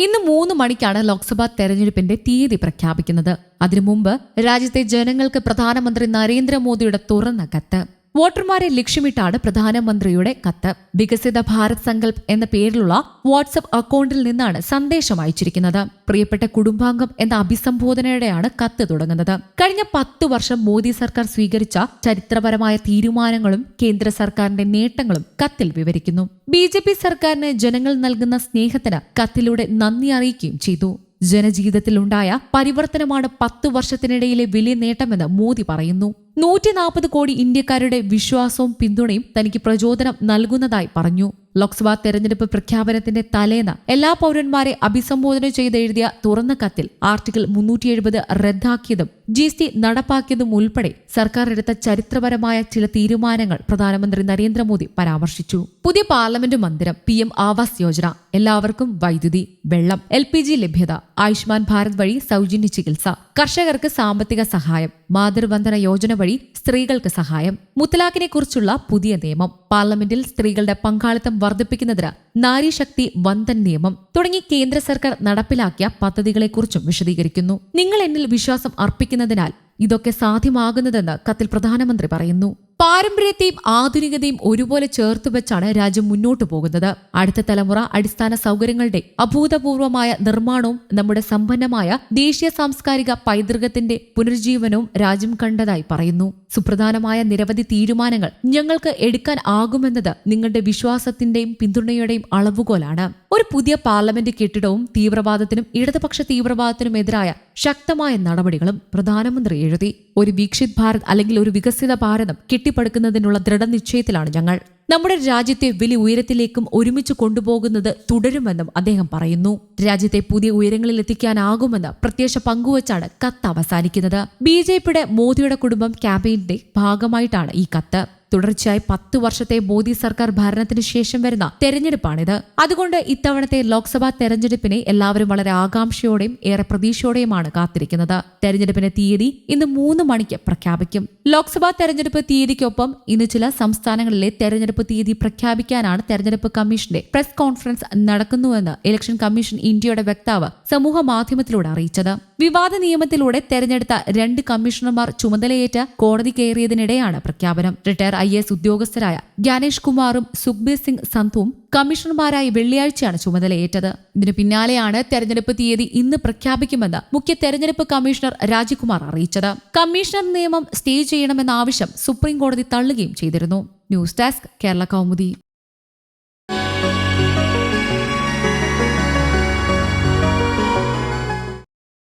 ഇന്ന് മൂന്ന് മണിക്കാണ് ലോക്സഭാ തെരഞ്ഞെടുപ്പിന്റെ തീയതി പ്രഖ്യാപിക്കുന്നത്. അതിനു മുമ്പ് രാജ്യത്തെ ജനങ്ങൾക്ക് പ്രധാനമന്ത്രി നരേന്ദ്രമോദിയുടെ തുറന്ന കത്ത്. വോട്ടർമാരെ ലക്ഷ്യമിട്ടാണ് പ്രധാനമന്ത്രിയുടെ കത്ത്. വികസിത ഭാരത് സങ്കല്പ് എന്ന പേരിലുള്ള വാട്സപ്പ് അക്കൗണ്ടിൽ നിന്നാണ് സന്ദേശം അയച്ചിരിക്കുന്നത്. പ്രിയപ്പെട്ട കുടുംബാംഗം എന്ന അഭിസംബോധനയോടെയാണ് കത്ത് തുടങ്ങുന്നത്. കഴിഞ്ഞ പത്തു വർഷം മോദി സർക്കാർ സ്വീകരിച്ച ചരിത്രപരമായ തീരുമാനങ്ങളും കേന്ദ്ര സർക്കാരിന്റെ നേട്ടങ്ങളും കത്തിൽ വിവരിക്കുന്നു. ബി ജെ പി സർക്കാരിന് ജനങ്ങൾ നൽകുന്ന സ്നേഹത്തിന് കത്തിലൂടെ നന്ദി അറിയിക്കുകയും ചെയ്തു. ജനജീവിതത്തിലുണ്ടായ പരിവർത്തനമാണ് പത്തു വർഷത്തിനിടയിലെ വലിയ നേട്ടമെന്ന് മോദി പറയുന്നു. നൂറ്റി നാൽപ്പത് കോടി ഇന്ത്യക്കാരുടെ വിശ്വാസവും പിന്തുണയും തനിക്ക് പ്രചോദനം നൽകുന്നതായി പറഞ്ഞു. ലോക്സഭാ തെരഞ്ഞെടുപ്പ് പ്രഖ്യാപനത്തിന്റെ തലേന്ന് എല്ലാ പൗരന്മാരെ അഭിസംബോധന ചെയ്ത് എഴുതിയ തുറന്ന കത്തിൽ ആർട്ടിക്കിൾ മുന്നൂറ്റി എഴുപത് റദ്ദാക്കിയതും ജി എസ് ടി നടപ്പാക്കിയതും ഉൾപ്പെടെ സർക്കാർ എടുത്ത ചരിത്രപരമായ ചില തീരുമാനങ്ങൾ പ്രധാനമന്ത്രി നരേന്ദ്രമോദി പരാമർശിച്ചു. പുതിയ പാർലമെന്റ് മന്ദിരം പി എം ആവാസ് യോജന എല്ലാവർക്കും വൈദ്യുതി വെള്ളം എൽ പി ജി ലഭ്യത ആയുഷ്മാൻ ഭാരത് വഴി സൗജന്യ ചികിത്സ കർഷകർക്ക് സാമ്പത്തിക സഹായം മാതൃവന്ദന യോജന വഴി സ്ത്രീകൾക്ക് സഹായം മുത്തലാഖിനെ കുറിച്ചുള്ള പുതിയ നിയമം പാർലമെന്റിൽ സ്ത്രീകളുടെ പങ്കാളിത്തം വർദ്ധിപ്പിക്കുന്നതിന് നാരീശക്തി വന്ദൻ നിയമം തുടങ്ങി കേന്ദ്ര സർക്കാർ നടപ്പിലാക്കിയ പദ്ധതികളെക്കുറിച്ചും വിശദീകരിക്കുന്നു. നിങ്ങൾ എന്നിൽ വിശ്വാസം അർപ്പിക്കുന്നതിനാൽ ഇതൊക്കെ സാധ്യമാകുന്നതെന്ന് കത്തിൽ പ്രധാനമന്ത്രി പറയുന്നു. പാരമ്പര്യത്തെയും ആധുനികതയും ഒരുപോലെ ചേർത്ത് വെച്ചാണ് രാജ്യം മുന്നോട്ടു പോകുന്നത്. അടുത്ത തലമുറ അടിസ്ഥാന സൗകര്യങ്ങളുടെ അഭൂതപൂർവമായ നിർമ്മാണവും നമ്മുടെ സമ്പന്നമായ ദേശീയ സാംസ്കാരിക പൈതൃകത്തിന്റെ പുനരുജ്ജീവനവും രാജ്യം കണ്ടതായി പറയുന്നു. സുപ്രധാനമായ നിരവധി തീരുമാനങ്ങൾ ഞങ്ങൾക്ക് എടുക്കാൻ ആകുമെന്നത് നിങ്ങളുടെ വിശ്വാസത്തിന്റെയും പിന്തുണയുടെയും അളവുകോലാണ്. ഒരു പുതിയ പാർലമെന്റ് കെട്ടിടവും തീവ്രവാദത്തിനും ഇടതുപക്ഷ തീവ്രവാദത്തിനുമെതിരായ ശക്തമായ നടപടികളും പ്രധാനമന്ത്രി എഴുതി. ഒരു വീക്ഷിത് ഭാരത് അല്ലെങ്കിൽ ഒരു വികസിത ഭാരതം കെട്ടിപ്പടുക്കുന്നതിനുള്ള ദൃഢനിശ്ചയത്തിലാണ് ഞങ്ങൾ. നമ്മുടെ രാജ്യത്തെ വലിയ ഉയരത്തിലേക്കും ഒരുമിച്ച് കൊണ്ടുപോകുന്നത് തുടരുമെന്നും അദ്ദേഹം പറയുന്നു. രാജ്യത്തെ പുതിയ ഉയരങ്ങളിൽ എത്തിക്കാനാകുമെന്ന് പ്രത്യക്ഷ പങ്കുവച്ചാണ് കത്ത് അവസാനിക്കുന്നത്. ബി ജെ പിയുടെ മോദിയുടെ കുടുംബം ക്യാമ്പയിന്റെ ഭാഗമായിട്ടാണ് ഈ കത്ത്. തുടർച്ചയായി പത്ത് വർഷത്തെ മോദി സർക്കാർ ഭരണത്തിന് ശേഷം വരുന്ന തെരഞ്ഞെടുപ്പാണിത്. അതുകൊണ്ട് ഇത്തവണത്തെ ലോക്സഭാ തെരഞ്ഞെടുപ്പിനെ എല്ലാവരും വളരെ ആകാംക്ഷയോടെയും ഏറെ പ്രതീക്ഷയോടെയുമാണ് കാത്തിരിക്കുന്നത്. തെരഞ്ഞെടുപ്പിന്റെ തീയതി ഇന്ന് മൂന്ന് മണിക്ക് പ്രഖ്യാപിക്കും. ലോക്സഭാ തെരഞ്ഞെടുപ്പ് തീയതിക്കൊപ്പം ഇന്ന് ചില സംസ്ഥാനങ്ങളിലെ തെരഞ്ഞെടുപ്പ് തീയതി പ്രഖ്യാപിക്കാനാണ് തെരഞ്ഞെടുപ്പ് കമ്മീഷന്റെ പ്രസ് കോൺഫറൻസ് നടക്കുന്നുവെന്ന് ഇലക്ഷൻ കമ്മീഷൻ ഇന്ത്യയുടെ വക്താവ് സമൂഹ മാധ്യമത്തിലൂടെ അറിയിച്ചത്. വിവാദ നിയമത്തിലൂടെ തെരഞ്ഞെടുത്ത രണ്ട് കമ്മീഷണർമാർ ചുമതലയേറ്റ കോടതി കയറിയതിനിടെയാണ് പ്രഖ്യാപനം. റിട്ടയർ ഐ എസ് ഉദ്യോഗസ്ഥരായ ജ്ഞാനേഷ് കുമാറും സുഖ്ബീർ സിംഗ് സന്ധുവും കമ്മീഷണർമാരായി വെള്ളിയാഴ്ചയാണ് ചുമതലയേറ്റത്. ഇതിനു പിന്നാലെയാണ് തെരഞ്ഞെടുപ്പ് തീയതി ഇന്ന് പ്രഖ്യാപിക്കുമെന്ന് മുഖ്യ തെരഞ്ഞെടുപ്പ് കമ്മീഷണർ രാജികുമാർ അറിയിച്ചത്. കമ്മീഷണർ നിയമം സ്റ്റേ ചെയ്യണമെന്ന ആവശ്യം സുപ്രീം കോടതി തള്ളുകയും ചെയ്തിരുന്നു. News desk Kerala Kaumudi.